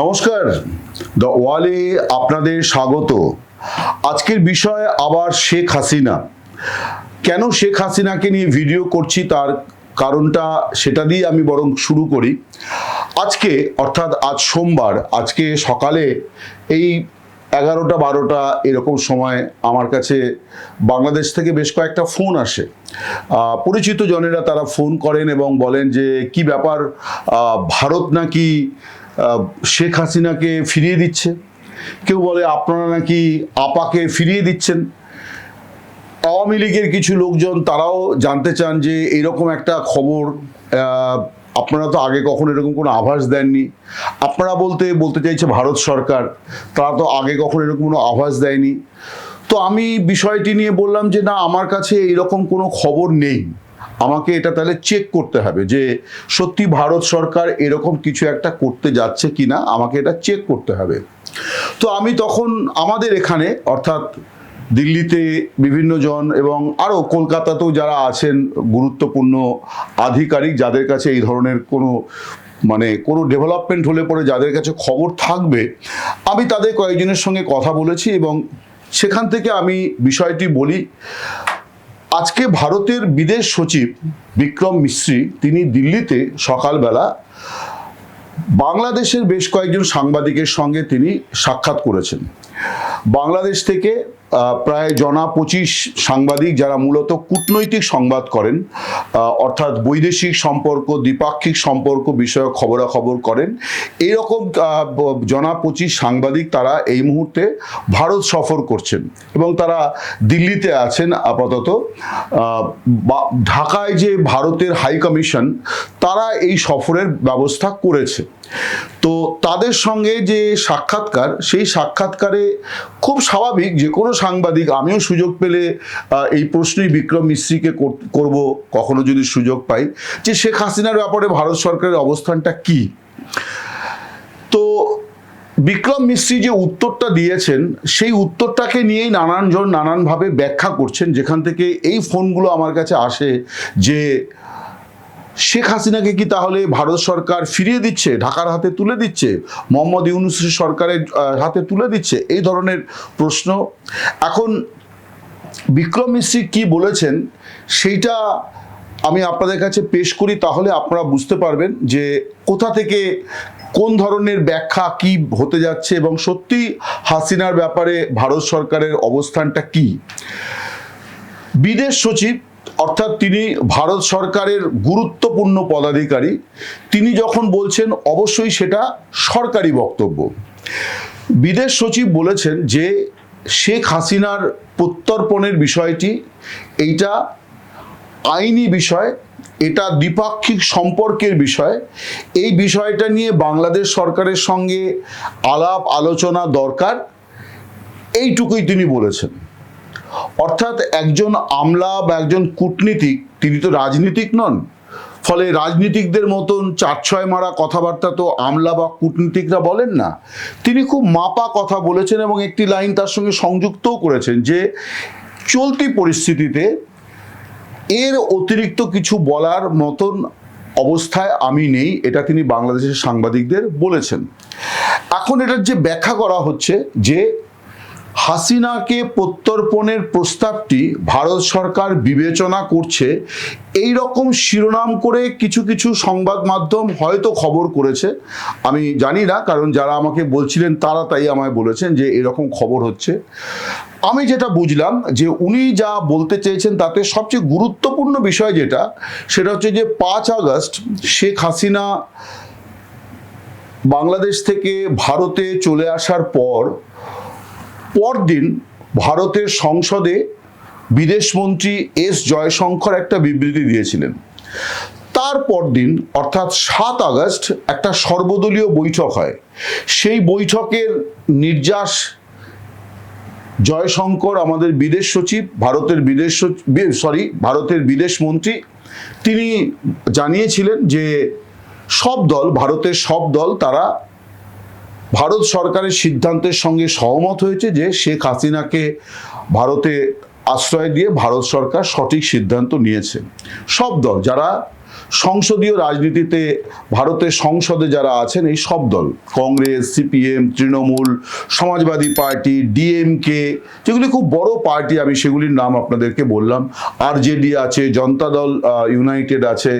নমস্কার। দ্য ওয়ালে আপনাদের স্বাগত। আজকের বিষয় আবার শেখ হাসিনা। কেন শেখ হাসিনাকে নিয়ে ভিডিও করছি তার কারণটা সেটা দিয়ে আমি বরং শুরু করি। আজকে, অর্থাৎ আজ সোমবার, আজকে সকালে এই এগারোটা, বারোটা এরকম সময় আমার কাছে বাংলাদেশ থেকে বেশ কয়েকটা ফোন আসে। পরিচিত জনেরা তারা ফোন করেন এবং বলেন যে, কি ব্যাপার? ভারত নাকি শেখ হাসিনাকে ফিরিয়ে দিচ্ছে। কেউ বলে আপনারা নাকি আপাকে ফিরিয়ে দিচ্ছেন। আওয়ামী লীগের কিছু লোকজন তারাও জানতে চান যে এরকম একটা খবর আপনারা তো আগে কখনো এরকম কোনো আভাস দেননি। আপনারা বলতে বলতে চাইছে ভারত সরকার, তারা তো আগে কখনো এরকম কোনো আভাস দেয়নি। তো আমি বিষয়টি নিয়ে বললাম যে না, আমার কাছে এরকম কোনো খবর নেই। আমাকে এটা তাহলে চেক করতে হবে যে সত্যি ভারত সরকার এরকম কিছু একটা করতে যাচ্ছে কিনা, আমাকে এটা চেক করতে হবে। তো আমি তখন আমাদের এখানে, অর্থাৎ দিল্লিতে বিভিন্ন জন এবং আরও কলকাতাতেও যারা আছেন, গুরুত্বপূর্ণ আধিকারিক, যাদের কাছে এই ধরনের কোনো মানে কোনো ডেভেলপমেন্ট হলে পরে যাদের কাছে খবর থাকবে, আমি তাদের কয়েকজনের সঙ্গে কথা বলেছি এবং সেখান থেকে আমি বিষয়টি বলি। আজকে ভারতের বিদেশ সচিব বিক্রম মিশ্রি তিনি দিল্লিতে সকালবেলা বাংলাদেশের বেশ কয়েকজন সাংবাদিকের সঙ্গে তিনি সাক্ষাৎ করেছেন। বাংলাদেশ থেকে প্রায় জনা পঁচিশ সাংবাদিক যারা মূলত কূটনৈতিক সংবাদ করেন অর্থাৎ বৈদেশিক সম্পর্ক, দ্বিপাক্ষিক সম্পর্ক বিষয়ক খবরাখবর করেন, এরকম জনা পঁচিশ সাংবাদিক তারা এই মুহূর্তে ভারত সফর করছেন এবং তারা দিল্লিতে আছেন আপাতত। ঢাকায় যে ভারতের হাই কমিশন, তারা এই সফরের ব্যবস্থা করেছে। তো তাদের সঙ্গে যে সাক্ষাৎকার, সেই সাক্ষাৎকারে খুব স্বাভাবিক যে কোনো সাংবাদিক, আমিও সুযোগ পেলে এই প্রশ্নই বিক্রম কর- করব, কখনো যদি সুযোগ পাই। যে শেখ হাসিনার ব্যাপারে ভারত সরকারের অবস্থানটা কি? তো বিক্রম মিশ্রি যে উত্তরটা দিয়েছেন, সেই উত্তরটাকে নিয়েই নানানজন, নানানভাবে ব্যাখ্যা করছেন, যেখান থেকে এই ফোনগুলো আমার কাছে আসে যে শেখ হাসিনাকে কি তাহলে ভারত সরকার ফিরিয়ে দিচ্ছে, ঢাকার হাতে তুলে দিচ্ছে, মোহাম্মদ ইউনুসের সরকারের হাতে তুলে দিচ্ছে? এই ধরনের প্রশ্ন। এখন বিক্রম মিশ্রি কি বলেছেন সেইটা আমি আপনাদের কাছে পেশ করি, তাহলে আপনারা বুঝতে পারবেন যে কোথা থেকে কোন ধরনের ব্যাখ্যা কি হতে যাচ্ছে এবং সত্যি হাসিনার ব্যাপারে ভারত সরকারের অবস্থানটা কি? বিদেশ সচিব অর্থাৎ তিনি ভারত সরকারের গুরুত্বপূর্ণ পদাধিকারী। তিনি যখন বলছেন, অবশ্যই সেটা সরকারি বক্তব্য। বিদেশ সচিব বলেছেন যে, শেখ হাসিনার প্রত্যর্পণের বিষয়টি, এইটা আইনি বিষয়, এটা দ্বিপাক্ষিক সম্পর্কের বিষয়। এই বিষয়টা নিয়ে বাংলাদেশ সরকারের সঙ্গে আলাপ আলোচনা দরকার, এইটুকুই তিনি বলেছেন। অর্থাৎ একজন আমলা বা একজন কূটনীতিক, তিনি তো রাজনীতিক নন। ফলে রাজনীতিকদের মতন চার ছয় মারা কথাবার্তা তো আমলা বা কূটনীতিকরা বলেন না। তিনি খুব মাপা কথা বলেছেন এবং একটি লাইন তার সঙ্গে সংযুক্তও করেছেন যে, চলতি পরিস্থিতিতে এর অতিরিক্ত কিছু বলার মতন অবস্থায় আমি নেই, এটা তিনি বাংলাদেশের সাংবাদিকদের বলেছেন। এখন এটার যে ব্যাখ্যা করা হচ্ছে যে হাসিনাকে প্রত্যর্পণের প্রস্তাবটি ভারত সরকার বিবেচনা করছে। এই রকম শিরোনাম করে কিছু কিছু সংবাদ মাধ্যম হয়তো খবর করেছে। আমি জানি না, কারণ যারা আমাকে বলছিলেন তারা তাই আমায় বলেছেন যে এরকম খবর হচ্ছে। আমি যেটা বুঝলাম যে উনি যা বলতে চেয়েছেন তাতে সবচেয়ে গুরুত্বপূর্ণ বিষয় যেটা, সেটা হচ্ছে যে পাঁচ আগস্ট শেখ হাসিনা বাংলাদেশ থেকে ভারতে চলে আসার পর পরদিন ভারতের সংসদে বিদেশমন্ত্রী এস জয়শঙ্কর একটা বিবৃতি দিয়েছিলেন। তারপর দিন অর্থাৎ সাত আগস্ট, একটা সর্বদলীয় বৈঠক হয়। সেই বৈঠকের নির্যাস জয়শঙ্কর, আমাদের বিদেশ সচিব, ভারতের বিদেশ সরি ভারতের বিদেশ মন্ত্রী, তিনি জানিয়েছিলেন যে সব দল, ভারতের সব দল, তারা ভারত সরকারের সিদ্ধান্তের সঙ্গে সহমত হয়েছে যে শেখ হাসিনাকে ভারতে আশ্রয় দিয়ে ভারত সরকার সঠিক সিদ্ধান্ত নিয়েছে। সব দল, যারা সংসদীয় রাজনীতিতে ভারতের সংসদে যারা আছেন, এই সব দল, Congress, CPM, Trinamool, Samajwadi party, DMK, যেগুলি খুব বড় পার্টি, আমি সেগুলির নাম আপনাদেরকে বললাম। আরজেডি আছে, জনতা দল ইউনাইটেড আছে,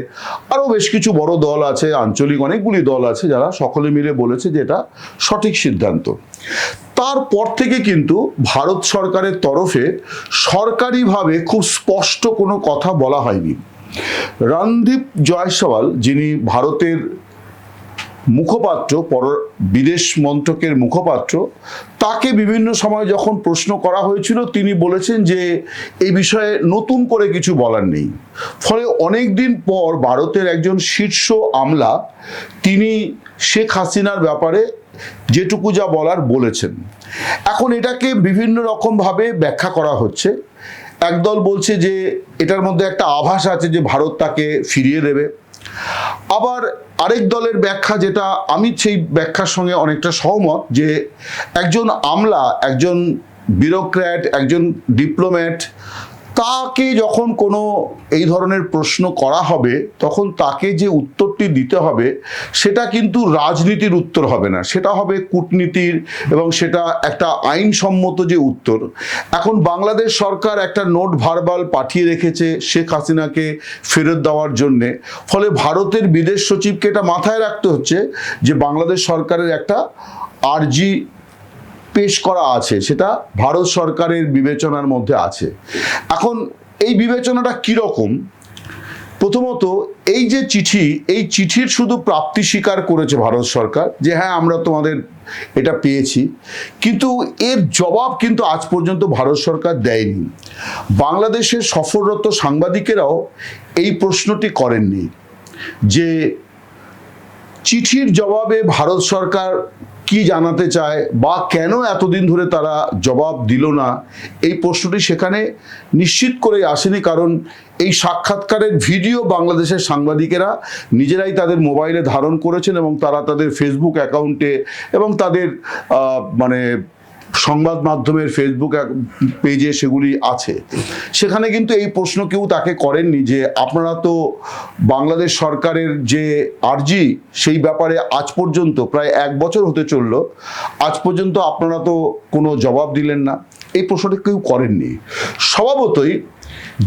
আরও বেশ কিছু বড় দল আছে, আঞ্চলিক অনেকগুলি দল আছে, যারা সকলে মিলে বলেছে যে এটা সঠিক সিদ্ধান্ত। তারপর থেকে কিন্তু ভারত সরকারের তরফে সরকারিভাবে খুব স্পষ্ট কোনো কথা বলা হয়নি। রণদীপ জয়সওয়াল, যিনি ভারতের মুখপাত্র, পর বিদেশ মন্ত্রকের মুখপাত্র, তাকে বিভিন্ন সময় যখন প্রশ্ন করা হয়েছিল, তিনি বলেছেন যে এই বিষয়ে নতুন করে কিছু বলার নেই। ফলে অনেক দিন পর ভারতের একজন শীর্ষ আমলা, তিনি শেখ হাসিনার ব্যাপারে যেটুকু যা বলার বলেছেন। এখন এটাকে বিভিন্ন রকমভাবে ব্যাখ্যা করা হচ্ছে। একদল বলছে যে এটার মধ্যে একটা আভাস আছে যে ভারত তাকে ফিরিয়ে দেবে। আবার আরেক দলের ব্যাখ্যা যেটা আমি সেই ব্যাখ্যার সঙ্গে অনেকটা সহমত যে একজন আমলা, একজন বিউরোক্র্যাট একজন ডিপ্লোম্যাট তাকে যখন কোনো এই ধরনের প্রশ্ন করা হবে, তখন তাকে যে উত্তরটি দিতে হবে, সেটা কিন্তু রাজনীতির উত্তর হবে না। সেটা হবে কূটনীতির এবং সেটা একটা আইনসম্মত যে উত্তর। এখন বাংলাদেশ সরকার একটা নোট ভারবাল পাঠিয়ে রেখেছে শেখ হাসিনাকে ফেরত দেওয়ার জন্যে। ফলে ভারতের বিদেশ সচিবকে এটা মাথায় রাখতে হচ্ছে যে, বাংলাদেশ সরকারের একটা আরজি পেশ করা আছে, সেটা ভারত সরকারের বিবেচনার মধ্যে আছে। এখন এই বিবেচনাটা কীরকম? প্রথমত, এই যে চিঠি, এই চিঠির শুধু প্রাপ্তি স্বীকার করেছে ভারত সরকার, যে হ্যাঁ আমরা তোমাদের এটা পেয়েছি, কিন্তু এর জবাব কিন্তু আজ পর্যন্ত ভারত সরকার দেয়নি। বাংলাদেশের সফররত সাংবাদিকেরাও এই প্রশ্নটি করেননি, যে চিঠির জবাবে ভারত সরকার কি জানাতে চায় বা কেন এতদিন ধরে তারা জবাব দিল না? এই প্রশ্নটি সেখানে নিশ্চিত করে আসেনি কারণ এই সাক্ষাৎকারের ভিডিও বাংলাদেশের সাংবাদিকেরা নিজেরাই তাদের মোবাইলে ধারণ করেছেন এবং তারা তাদের ফেসবুক অ্যাকাউন্টে এবং তাদের মানে সংবাদ মাধ্যমের ফেসবুক পেজে সেগুলি আছে। সেখানে কিন্তু এই প্রশ্ন কেউ তাকে করেননি যে, আপনারা তো বাংলাদেশ সরকারের যে আর্জি, সেই ব্যাপারে আজ পর্যন্ত, প্রায় এক বছর হতে চলল, আজ পর্যন্ত আপনারা তো কোনো জবাব দিলেন না। এই প্রশ্নটা কেউ করেননি। স্বভাবতই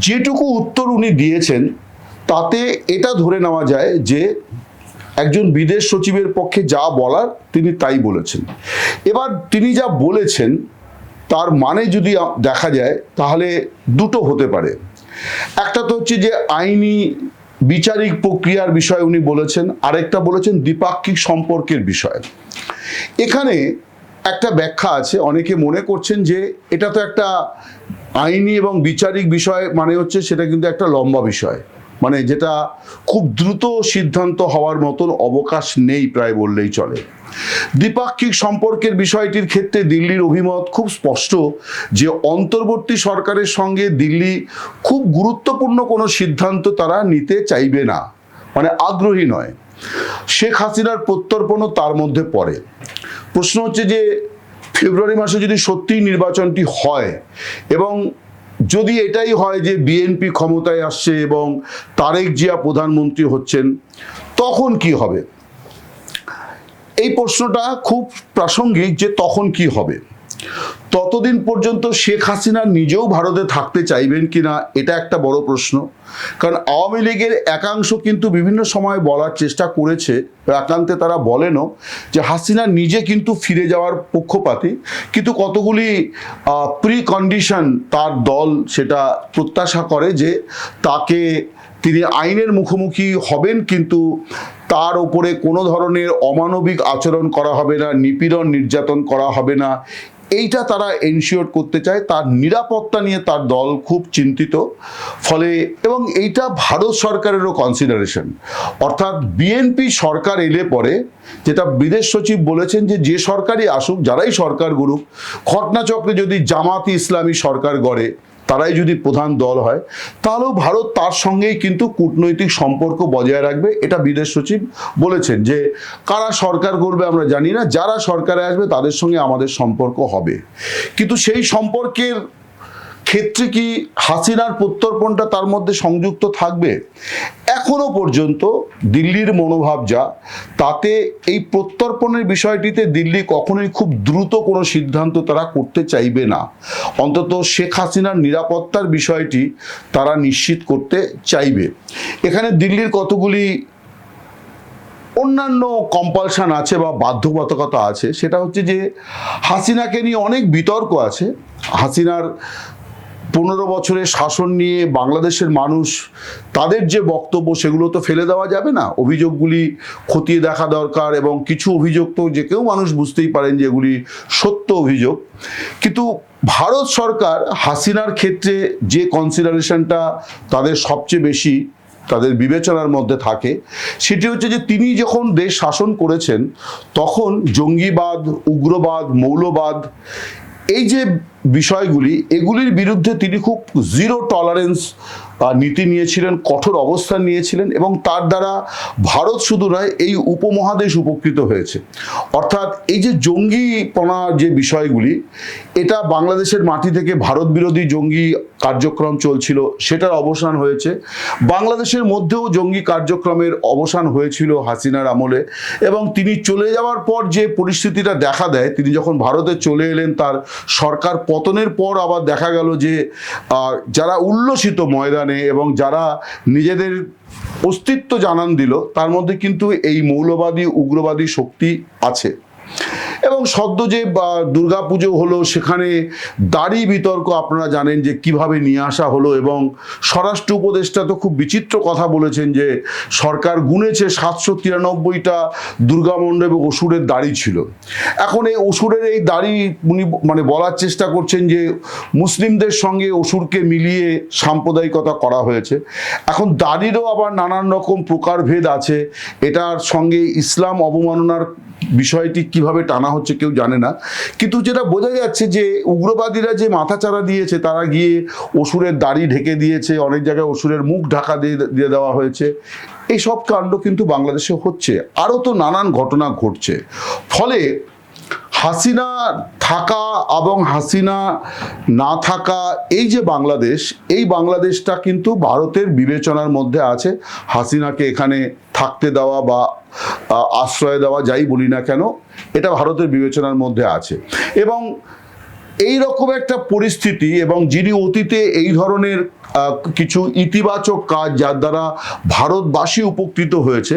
যেটুকু উত্তর উনি দিয়েছেন, তাতে এটা ধরে নেওয়া যায় যে একজন বিদেশ সচিবের পক্ষে যা বলার তিনি তাই বলেছেন। এবার তিনি যা বলেছেন, তার মানে যদি দেখা যায়, তাহলে দুটো হতে পারে। একটা তো হচ্ছে যে আইনি বিচারিক প্রক্রিয়ার বিষয়ে উনি বলেছেন, আরেকটা বলেছেন দ্বিপাক্ষিক সম্পর্কের বিষয়। এখানে একটা ব্যাখ্যা আছে, অনেকে মনে করছেন যে এটা তো একটা আইনি এবং বিচারিক বিষয় মানে হচ্ছে সেটা কিন্তু একটা লম্বা বিষয়। মানে যেটা খুব দ্রুত সিদ্ধান্ত হওয়ার মতন অবকাশ নেই প্রায় বললেই চলে। দ্বিপাক্ষিক সম্পর্কের বিষয়টির ক্ষেত্রে দিল্লির অভিমত খুব স্পষ্ট যে অন্তর্বর্তী সরকারের সঙ্গে দিল্লি খুব গুরুত্বপূর্ণ কোনো সিদ্ধান্ত তারা নিতে চাইবে না মানে আগ্রহী নয়। শেখ হাসিনার প্রত্যর্পণও তার মধ্যে পড়ে। প্রশ্ন হচ্ছে যে ফেব্রুয়ারি মাসে যদি সত্যিই নির্বাচনটি হয় এবং যদি এটাই হয় যে বিএনপি ক্ষমতায় আসছে এবং তারেক জিয়া প্রধানমন্ত্রী হচ্ছেন, তখন কি হবে? এই প্রশ্নটা খুব প্রাসঙ্গিক যে তখন কি হবে। ততদিন পর্যন্ত শেখ হাসিনা নিজেও ভারতে থাকতে চাইবেন কিনা, এটা একটা বড় প্রশ্ন। কারণ আওয়ামী লীগের একাংশ কিন্তু বিভিন্ন সময় বলার চেষ্টা করেছে একান্তে তারা বলেনও যে হাসিনা নিজে কিন্তু ফিরে যাওয়ার পক্ষপাতী। কিন্তু কতগুলি প্রি কন্ডিশন তার দল সেটা প্রত্যাশা করে যে তাকে তিনি আইনের মুখোমুখি হবেন কিন্তু তার ওপরে কোনো ধরনের অমানবিক আচরণ করা হবে না, নিপীড়ন নির্যাতন করা হবে না এইটা তারা এনশিওর করতে চায়, তার নিরাপত্তা নিয়ে তার দল খুব চিন্তিত। ফলে এবং এইটা ভারত সরকারেরও কনসিডারেশন অর্থাৎ বিএনপি সরকার এলে পরে যেটা বিদেশ সচিব বলেছেন যে যে সরকারই আসুক, যারাই সরকার গড়ুক, ঘটনাচক্রে যদি জামাতি ইসলামী সরকার গড়ে তারাই যদি প্রধান দল হয়, তাহলেও ভারত তার সঙ্গেই কিন্তু কূটনৈতিক সম্পর্ক বজায় রাখবে, এটা বিদেশ সচিব বলেছেন যে কারা সরকার করবে আমরা জানি না, যারা সরকারে আসবে তাদের সঙ্গে আমাদের সম্পর্ক হবে। কিন্তু সেই সম্পর্কের ক্ষেত্রে কি হাসিনার প্রত্যর্পণটা তার মধ্যে সংযুক্ত থাকবে? এখনও পর্যন্ত দিল্লির মনোভাব যা, তাতে এই প্রত্যর্পণের বিষয়টিতে দিল্লি কখনোই খুব দ্রুত কোনো সিদ্ধান্ত তারা করতে চাইবে না। অন্তত শেখ হাসিনার নিরাপত্তার বিষয়টি তারা নিশ্চিত করতে চাইবে। এখানে দিল্লির কতগুলি অন্যান্য কম্পালশন আছে বা বাধ্যবাধকতা আছে, সেটা হচ্ছে যে হাসিনাকে নিয়ে অনেক বিতর্ক আছে। হাসিনার পনেরো বছরের শাসন নিয়ে বাংলাদেশের মানুষ তাদের যে বক্তব্য সেগুলো তো ফেলে দেওয়া যাবে না। অভিযোগগুলি খতিয়ে দেখা দরকার এবং কিছু অভিযোগ তো যে কেউ মানুষ বুঝতেই পারেন যে এগুলি সত্য অভিযোগ। কিন্তু ভারত সরকার হাসিনার ক্ষেত্রে যে কনসিডারেশনটা তাদের সবচেয়ে বেশি, তাদের বিবেচনার মধ্যে থাকে, সেটি হচ্ছে যে তিনি যখন দেশ শাসন করেছেন, তখন জঙ্গিবাদ, উগ্রবাদ, মৌলবাদ, এই যে বিষয়গুলি এগুলির বিরুদ্ধে তিনি খুব জিরো টলারেন্স নীতি নিয়েছিলেন, কঠোর অবস্থান নিয়েছিলেন এবং তার দ্বারা ভারত শুধু নয়, এই উপমহাদেশ উপকৃত হয়েছে। অর্থাৎ এই যে জঙ্গিপনা যে বিষয়গুলি, এটা বাংলাদেশের মাটি থেকে ভারত বিরোধী জঙ্গি কার্যক্রম চলছিল, সেটার অবসান হয়েছে। বাংলাদেশের মধ্যেও জঙ্গি কার্যক্রমের অবসান হয়েছিল হাসিনার আমলে এবং তিনি চলে যাওয়ার পর যে পরিস্থিতিটা দেখা দেয়, তিনি যখন ভারতে চলে এলেন, তার সরকার পতনের পর আবার দেখা গেল যে যারা উল্লসিত ময়দানে এবং যারা নিজেদের অস্তিত্ব জানান দিল তার মধ্যে কিন্তু এই মৌলবাদী উগ্রবাদী শক্তি আছে। এবং সদ্য যে দুর্গাপুজো হলো, সেখানে দাড়ি বিতর্ক আপনারা জানেন যে কীভাবে নিয়ে আসা হলো এবং স্বরাষ্ট্র উপদেষ্টা তো খুব বিচিত্র কথা বলেছেন যে সরকার গুনেছে সাতশো তিরানব্বইটা দুর্গামণ্ডপ এবং অসুরের দাড়ি ছিল। এখন এই অসুরের এই দাড়ি উনি মানে বলার চেষ্টা করছেন যে মুসলিমদের সঙ্গে অসুরকে মিলিয়ে সাম্প্রদায়িকতা করা হয়েছে। এখন দাড়িরও আবার নানান রকম প্রকারভেদ আছে। এটার সঙ্গে ইসলাম অবমাননার বিষয়টি কীভাবে টানা হচ্ছে কেউ জানে না। কিন্তু যেটা বোঝা যাচ্ছে যে উগ্রবাদীরা যে মাথাচাড়া দিয়েছে, তারা গিয়ে অসুরের দাড়ি ঢেকে দিয়েছে, অনেক জায়গায় অসুরের মুখ ঢাকা দিয়ে দিয়ে দেওয়া হয়েছে। এই সব কাণ্ড কিন্তু বাংলাদেশে হচ্ছে। আরও তো নানান ঘটনা ঘটছে। ফলে হাসিনা থাকা এবং হাসিনা না থাকা, এই যে বাংলাদেশ, এই বাংলাদেশটা কিন্তু ভারতের বিবেচনার মধ্যে আছে। হাসিনাকে এখানে থাকতে দেওয়া বা আশ্রয় দেওয়া, যাই বলি না কেন, এটা ভারতের বিবেচনার মধ্যে আছে। এবং এই রকম একটা পরিস্থিতি এবং যিনি অতীতে এই ধরনের কিছু ইতিবাচক কাজ যার দ্বারা ভারতবাসী উপকৃত হয়েছে,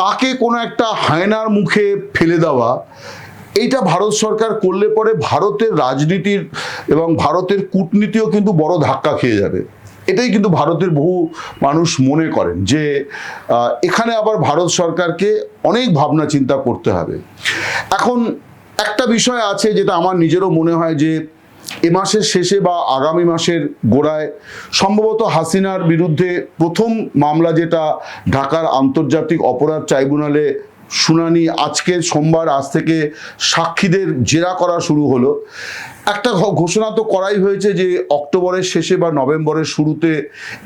তাকে কোনো একটা হায়নার মুখে ফেলে দেওয়া এইটা ভারত সরকার করলে পরে ভারতের রাজনীতির এবং ভারতের কূটনীতিও কিন্তু বড় ধাক্কা খেয়ে যাবে। এটাই কিন্তু ভারতের বহু মানুষ মনে করেন যে এখানে আবার ভারত সরকারকে অনেক ভাবনা চিন্তা করতে হবে। এখন একটা বিষয় আছে যেটা আমার নিজেরও মনে হয় যে, এ মাসের শেষে বা আগামী মাসের গোড়ায় সম্ভবত হাসিনার বিরুদ্ধে প্রথম মামলা যেটা ঢাকার আন্তর্জাতিক অপরাধ ট্রাইব্যুনালে শুনানি আজকে সোমবার, আজ থেকে সাক্ষীদের জেরা করা শুরু হলো। একটা ঘোষণা তো করাই হয়েছে যে অক্টোবরের শেষে বা নভেম্বরের শুরুতে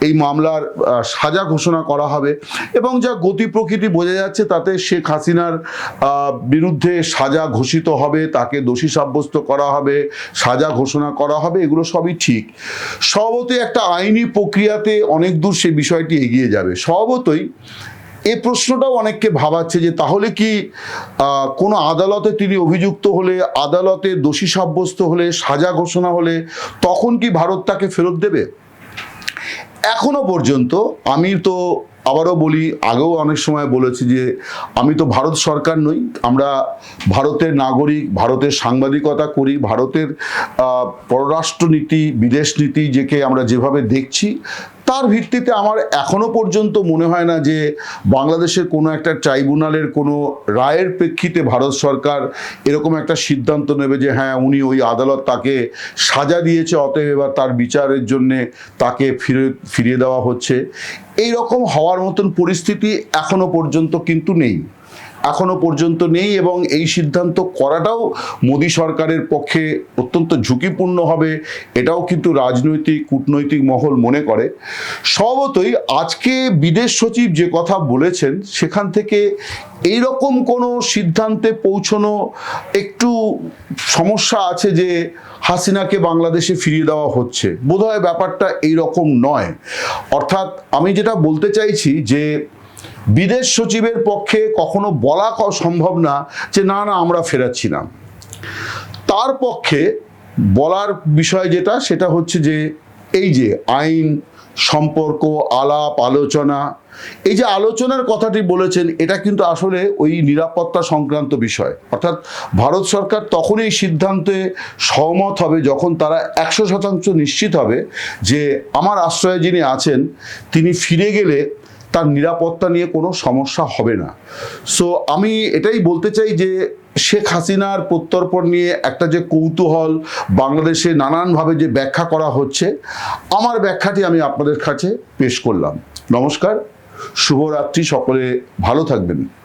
এই মামলার সাজা ঘোষণা করা হবে এবং যা গতি প্রকৃতি বোঝা যাচ্ছে তাতে শেখ হাসিনার বিরুদ্ধে সাজা ঘোষিত হবে, তাকে দোষী সাব্যস্ত করা হবে, সাজা ঘোষণা করা হবে, এগুলো সবই ঠিক। স্বভাবতই একটা আইনি প্রক্রিয়াতে অনেক দূর সে বিষয়টি এগিয়ে যাবে। স্বভাবতই এই প্রশ্নটাও অনেককে ভাবাচ্ছে যে তাহলে কি কোনো আদালতে তিনি অভিযুক্ত হলে, আদালতে দোষী সাব্যস্ত হলে, সাজা ঘোষণা হলে তখন কি ভারত তাকে ফেরত দেবে? এখনও পর্যন্ত আমি তো আবারও বলি, আগেও অনেক সময় বলেছি যে আমি তো ভারত সরকার নই। আমরা ভারতের নাগরিক, ভারতের সাংবাদিকতা করি, ভারতের পররাষ্ট্রনীতি, বিদেশ নীতি যেকে আমরা যেভাবে দেখছি তার ভিত্তিতে আমার এখনও পর্যন্ত মনে হয় না যে বাংলাদেশের কোনো একটা ট্রাইব্যুনালের কোনো রায়ের প্রেক্ষিতে ভারত সরকার এরকম একটা সিদ্ধান্ত নেবে যে হ্যাঁ উনি ওই আদালত তাকে সাজা দিয়েছে, অতএব এবার তার বিচারের জন্যে তাকে ফিরে, ফিরিয়ে দেওয়া হচ্ছে। এই রকম হওয়ার মতন পরিস্থিতি এখনও পর্যন্ত কিন্তু নেই। এখনও পর্যন্ত নেই এবং এই সিদ্ধান্ত করাটাও মোদী সরকারের পক্ষে অত্যন্ত ঝুঁকিপূর্ণ হবে, এটাও কিন্তু রাজনৈতিক, কূটনৈতিক মহল মনে করে। স্বভাবতই আজকে বিদেশ সচিব যে কথা বলেছেন, সেখান থেকে এই রকম কোনো সিদ্ধান্তে পৌঁছনো একটু সমস্যা আছে যে হাসিনাকে বাংলাদেশে ফিরিয়ে দেওয়া হচ্ছে। বোধহয় ব্যাপারটা এই রকম নয়। অর্থাৎ আমি যেটা বলতে চাইছি যে বিদেশ সচিবের পক্ষে কখনো বলা সম্ভব না যে না না, আমরা ফেরাচ্ছি না। তার পক্ষে বলার বিষয় যেটা, সেটা হচ্ছে যে এই যে আইন, সম্পর্ক, আলাপ, আলোচনা, এই যে আলোচনার কথাটি বলেছেন, এটা কিন্তু আসলে ওই নিরাপত্তা সংক্রান্ত বিষয়। অর্থাৎ ভারত সরকার তখনই এই সিদ্ধান্তে সহমত হবে যখন তারা একশো শতাংশ নিশ্চিত হবে যে আমার আশ্রয়ে যিনি আছেন, তিনি ফিরে গেলে তার নিরাপত্তা নিয়ে কোনো সমস্যা হবে না। সো আমি এটাই বলতে চাই যে, শেখ হাসিনার প্রত্যর্পণ নিয়ে একটা যে কৌতূহল বাংলাদেশে নানানভাবে যে ব্যাখ্যা করা হচ্ছে, আমার ব্যাখ্যাটি আমি আপনাদের কাছে পেশ করলাম। নমস্কার, শুভরাত্রি, সকলে ভালো থাকবেন।